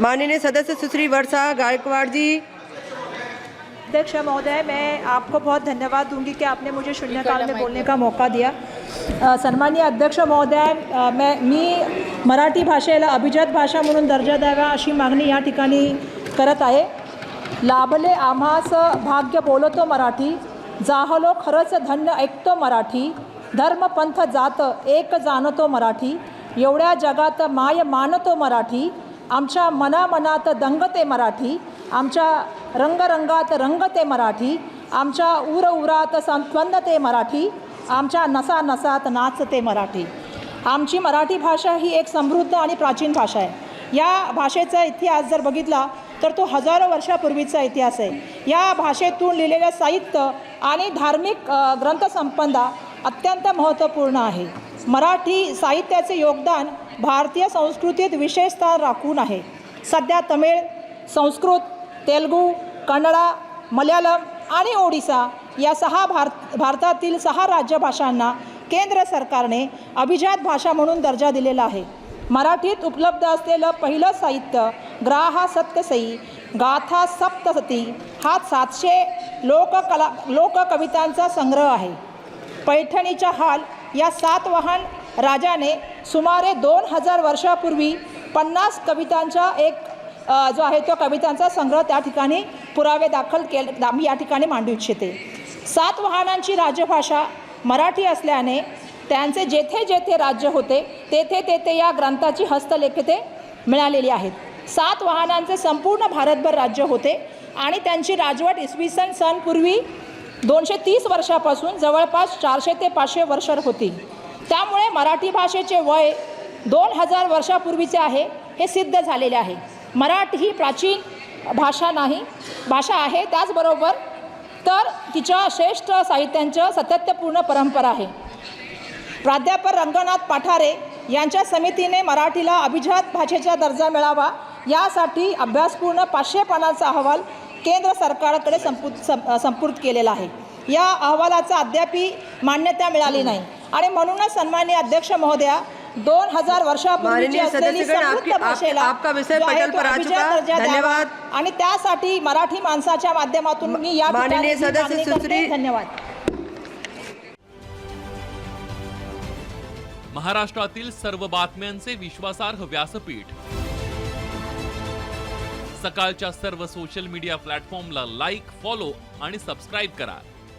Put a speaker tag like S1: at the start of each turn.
S1: माननीय सदस्य सुश्री वर्षा गायकवाड़ जी।
S2: अध्यक्ष महोदय, मैं आपको बहुत धन्यवाद दूँगी कि आपने मुझे शून्यकाल में बोलने का मौका दिया। सन्माननीय अध्यक्ष महोदय मैं, मी मराठी भाषेला अभिजात भाषा म्हणून दर्जा द्यावा अशी मागणी या ठिकाणी करत आहे. लाभले आम्हास भाग्य बोलतो मराठी, जाहलो खरंच धन्य ऐकतो मराठी, धर्म पंथ जात एक जाणतो मराठी, एवढ्या जगात माय मानतो मराठी आमच्या मनामनात दंगते मराठी आमच्या रंगरंगात रंगते मराठी आमच्या उर उरात संस्पंदते मराठी आमच्या नसा नसात नाचते मराठी. आमची मराठी भाषा ही एक समृद्ध आणि प्राचीन भाषा आहे. या भाषेचा इतिहास जर बघितला तर तो हजारो वर्षापूर्वीचा इतिहास आहे. या भाषेतून लिहिलेलं साहित्य आणि धार्मिक ग्रंथसंपदा अत्यंत महत्त्वपूर्ण आहे. मराठी साहित्याचे योगदान भारतीय संस्कृतीत विशेष स्थान राखून आहे. सध्या तमिळ संस्कृत तेलगू कन्नडा मल्याळम आणि ओडिसा या सहा भारत भारतातील सहा राज्यभाषांना केंद्र सरकारने अभिजात भाषा म्हणून दर्जा दिलेला आहे. मराठीत उपलब्ध असलेलं पहिलं साहित्य ग्राहा सत्यसई गाथा सप्तसती हा सातशे लोककला लोककवितांचा संग्रह आहे. पैठणीच्या हाल या सातवाहन राजाने सुमारे दोन हजार वर्षापूर्वी पन्नास कवितांचा एक जो आहे तो कवितांचा संग्रह त्या ठिकाणी पुरावे दाखल केले मी या ठिकाणी मांडू इच्छिते. सातवाहनांची राजभाषा मराठी असल्याने त्यांचे जेथे जेथे राज्य होते तेथे तेथे या ग्रंथाची हस्तलेखिते मिळालेली आहेत. सात वाहनांचे संपूर्ण भारतभर राज्य होते आणि त्यांची राजवट इसवी सन सनपूर्वी दोनशे तीस वर्षापासून जवळपास चारशे ते पाचशे वर्ष होती. त्यामुळे मराठी भाषेचे वय दोन हजार वर्षापूर्वीचे आहे हे सिद्ध झालेले आहे. मराठी ही प्राचीन भाषा नाही भाषा आहे त्याचबरोबर तर तिच्या श्रेष्ठ साहित्यांचं सातत्यपूर्ण परंपरा आहे. प्राध्यापक रंगनाथ पाठारे यांच्या समितीने मराठीला अभिजात भाषेचा दर्जा मिळावा यासाठी अभ्यासपूर्ण पाचशे पानाचा अहवाल केंद्र सरकारकडे संपु सं- संपूर्त केलेला आहे. या अहवालाचा अद्यापी मान्यता मिळाली नाही. आणि म्हणूनच सन्माननीय अध्यक्ष महोदया दोन हजार वर्षापूर्वीची
S1: माननीय
S2: असलेली समृद्ध भाषेला.
S1: धन्यवाद.
S2: आणि त्यासाठी मराठी माणसाच्या माध्यमातून मी या धन्यवाद
S3: महाराष्ट्रातील सर्व बातम्यांचे विश्वासार्ह व्यासपीठ सकाळच्या सर्व सोशल मीडिया प्लॅटफॉर्मला लाईक फॉलो आणि सबस्क्राईब करा